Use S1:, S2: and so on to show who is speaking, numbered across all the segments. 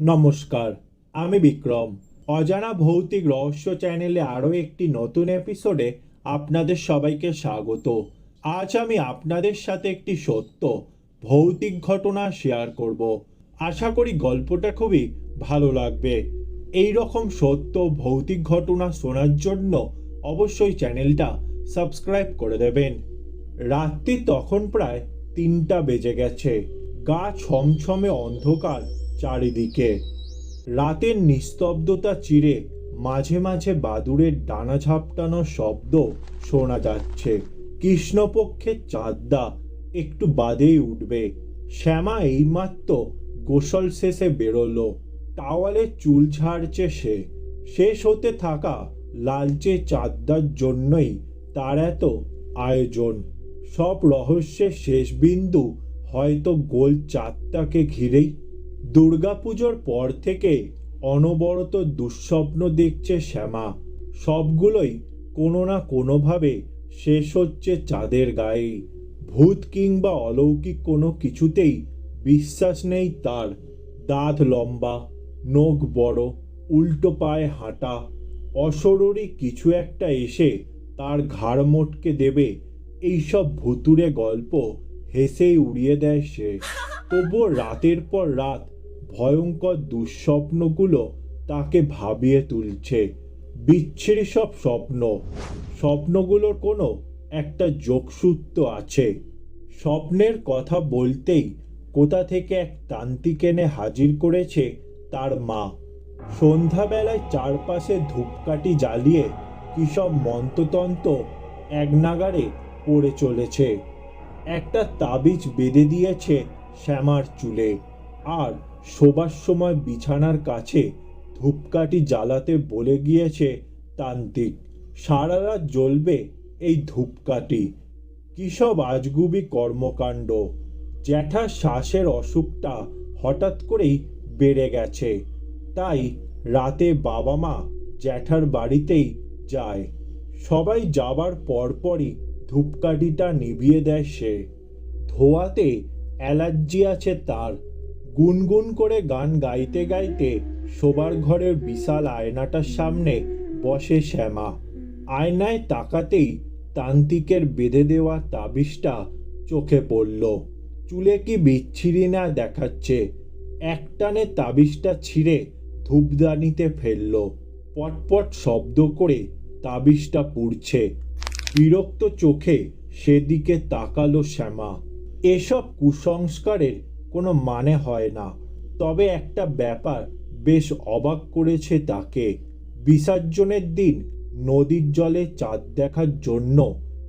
S1: নমস্কার, আমি বিক্রম। অজানা ভৌতিক রহস্য চ্যানেলে আরও একটি নতুন এপিসোডে আপনাদের সবাইকে স্বাগত। আজ আমি আপনাদের সাথে একটি সত্য, ভৌতিক ঘটনা শেয়ার করব। আশা করি গল্পটা খুবই ভালো লাগবে। এই রকম সত্য, ভৌতিক ঘটনা শোনার জন্য অবশ্যই চ্যানেলটা সাবস্ক্রাইব করে দেবেন। রাত্রি তখন প্রায় তিনটা বেজে গেছে। গা ছমছমে অন্ধকার। চারিদিকে। রাতের নিস্তব্ধতা চিরে মাঝে মাঝে বাদুড়ের ডানা ঝাপটানোর শব্দ শোনা যাচ্ছে। কৃষ্ণপক্ষের চাঁদদা একটু বাদেই উঠবে। শ্যামা এইমাত্র গোসল শেষে বেরোলো। টাওয়ালে চুল ঝাড়ছে সে। শেষ হতে থাকা লালচে চাঁদদার জন্যই তার এত আয়োজন। সব রহস্যের শেষ বিন্দু হয়তো গোল চাঁদটাকে ঘিরেই দুর্গাপুজোর পর থেকে অনবরত দুঃস্বপ্ন দেখছে শ্যামা। সবগুলোই কোনো না কোনোভাবে শেষ হচ্ছে চাঁদের গায়ে। ভূত কিংবা অলৌকিক কোনো কিছুতেই বিশ্বাস নেই তার। দাঁত লম্বা, নখ বড়, উল্টো পায়ে হাঁটা। অশরীরী কিছু একটা এসে তার ঘাড় মোটকে দেবে। এইসব ভুতুরে গল্প হেসেই উড়িয়ে দেয় সে। তবুও রাতের পর রাত ভয়ঙ্কর দুঃস্বপ্নগুলো তাকে ভাবিয়ে তুলছে। বিচ্ছিরি সব স্বপ্ন। স্বপ্নগুলোর কোনো একটা যোগসূত্র আছে। স্বপ্নের কথা বলতেই কোথা থেকে এক তান্ত্রিক এনে হাজির করেছে তার মা। সন্ধ্যাবেলায় চারপাশে ধূপকাঠি জ্বালিয়ে কী সব মন্ত্রতন্ত্র এক নাগারে পড়ে চলেছে। একটা তাবিজ বেঁধে দিয়েছে শ্যামার চুলে। আর শোবার সময় বিছানার কাছে ধূপকাঠি জ্বালাতে বলে গিয়েছে তান্ত্রিক, সারা রাত জ্বলবে এই ধূপকাঠি। কী সব আজগুবি কর্মকাণ্ড! জ্যাঠার শ্বাসের অসুখটা হঠাৎ করেই বেড়ে গেছে। তাই রাতে বাবা মা জ্যাঠার বাড়িতেই যায়। সবাই যাবার পরপরই ধূপকাঠিটা নিভিয়ে দেয় সে। ধোয়াতে অ্যালার্জি আছে তার। গুনগুন করে গান গাইতে গাইতে শোবার ঘরের বিশাল আয়নাটার সামনে বসে শ্যামা। আয়নায় তাকাতেই তান্ত্রিকের বেঁধে দেওয়া তাবিজটা চোখে পড়ল। চুলে কি বিচ্ছিরি না দেখাচ্ছে। একটানে তাবিজটা ছিঁড়ে ধূপদানিতে ফেলল। পটপট শব্দ করে তাবিজটা পুড়ছে। বিরক্ত চোখে সেদিকে তাকালো শ্যামা। এসব কুসংস্কারের কোনো মানে হয় না। তবে একটা ব্যাপার বেশ অবাক করেছে তাকে। বিসর্জনের দিন নদীর জলে চাঁদ দেখার জন্য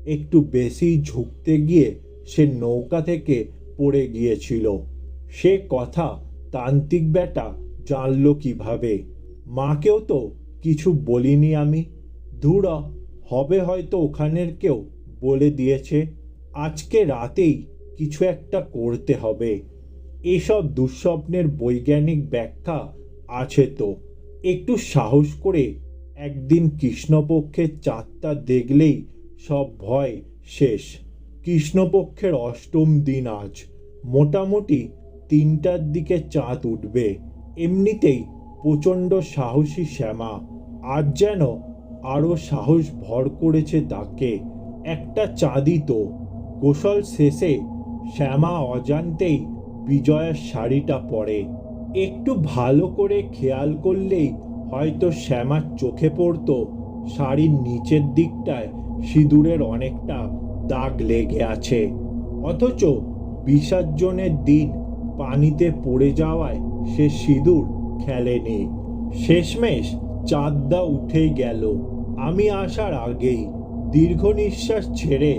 S1: একটু বেশি ঝুঁকতে গিয়ে সে নৌকা থেকে পড়ে গিয়েছিল। সে কথা তান্ত্রিক বেটা জানলো কীভাবে। মাকেও তো কিছু বলিনি আমি। ধুরা, হবে হয়তো ওখানের কেউ বলে দিয়েছে। আজকে রাতেই কিছু একটা করতে হবে। এসব দুঃস্বপ্নের বৈজ্ঞানিক ব্যাখ্যা আছে তো। একটু সাহস করে একদিন কৃষ্ণপক্ষের চাঁদটা দেখলেই সব ভয় শেষ। কৃষ্ণপক্ষের অষ্টম দিন আজ। মোটামুটি তিনটার দিকে চাঁদ উঠবে। এমনিতেই প্রচণ্ড সাহসী শ্যামা। আজ যেন আরও সাহস ভর করেছে তাকে। একটা চাঁদই তো। গোসল শেষে শ্যামা অজান্তেই বিজয়ার শাড়িটা পরে। একটু ভালো করে খেয়াল করলেই হয়তো শ্যামার চোখে পড়তো, শাড়ির নিচের দিকটায় সিঁদুরের অনেকটা দাগ লেগে আছে। অথচ বিসর্জনের দিন পানিতে পড়ে যাওয়ায় সে সিঁদুর খেলেনি। শেষমেশ চাঁদদা উঠেই গেল। আমি আসার আগেই দীর্ঘ নিঃশ্বাস ছেড়ে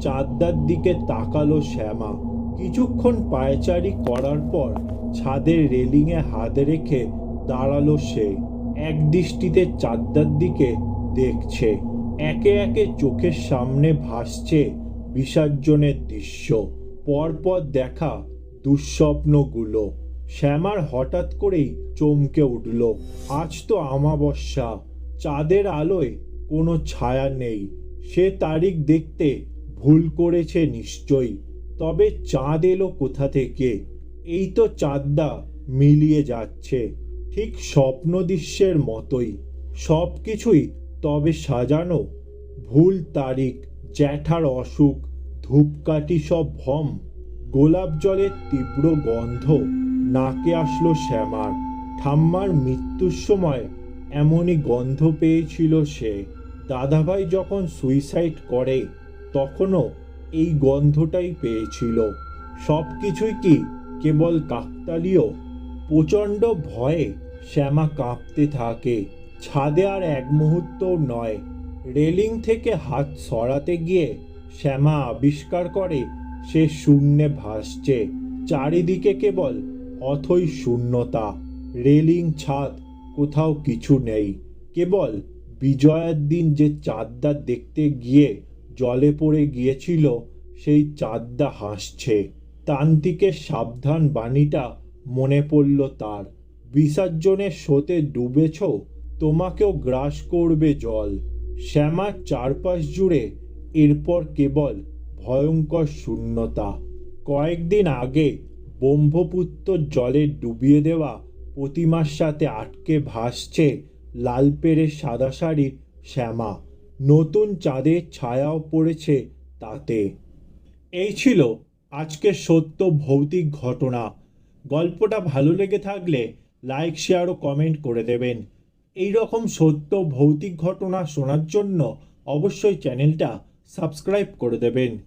S1: চাঁদদার দিকে তাকালো শ্যামা। কিছুক্ষণ পায়চারি করার পর ছাদের রেলিংয়ে হাত রেখে দাঁড়াল সে। এক দৃষ্টিতে চাঁদদার দিকে দেখছে। একে একে চোখের সামনে ভাসছে বিসর্জনের দৃশ্য। পরপর দেখা দুঃস্বপ্নগুলো। শ্যামার হঠাৎ করেই চমকে উঠল। আজ তো আমাবস্যা চাঁদের আলোয় কোনো ছায়া নেই। সে তারিখ দেখতে ভুল করেছে নিশ্চয়ই। তবে চাঁদ এলো কোথা থেকে? এই তো চাঁদদা মিলিয়ে যাচ্ছে। ঠিক স্বপ্ন দৃশ্যের মতোই। সব কিছুই তবে সাজানো। ভুল তারিখ, জ্যাঠার অসুখ, ধূপকাঠি সব ভম, গোলাপ জলের তীব্র গন্ধ, নাকে আসলো শ্যামার। ঠাম্মার মৃত্যুর সময় এমনই গন্ধ পেয়েছিল সে। দাদাভাই যখন সুইসাইড করে, তখনও এই গন্ধটাই পেয়েছিল। সব কিছুই কি কেবল কাকতালীয়? প্রচণ্ড ভয়ে শ্যামা কাঁপতে থাকে। ছাদে আর এক মুহূর্তও নয়। রেলিং থেকে হাত সরাতে গিয়ে শ্যামা আবিষ্কার করে, সে শূন্যে ভাসছে। চারিদিকে কেবল অথই শূন্যতা। রেলিং ছাদ কোথাও কিছু নেই। কেবল বিজয়ার দিন যে চাঁদদা দেখতে গিয়ে জলে পড়ে গিয়েছিল, সেই চাঁদদা হাসছে। তান্ত্রিকের সাবধান বাণীটা মনে পড়ল তার। বিসর্জনের স্রোতে ডুবেছ, তোমাকেও গ্রাস করবে জল। শ্যামার চারপাশ জুড়ে এরপর কেবল ভয়ঙ্কর শূন্যতা। কয়েকদিন আগে ব্রহ্মপুত্র জলে ডুবিয়ে দেওয়া প্রতিমার সাথে আটকে ভাসছে লাল পেড়ে সাদা শাড়ির শ্যামা। নতুন চাঁদের ছায়াও পড়েছে তাতে। এই ছিল আজকের সত্য ভৌতিক ঘটনা। গল্পটা ভালো লেগে থাকলে লাইক, শেয়ার ও কমেন্ট করে দেবেন। এই রকম সত্য ভৌতিক ঘটনা শোনার জন্য অবশ্যই চ্যানেলটা সাবস্ক্রাইব করে দেবেন।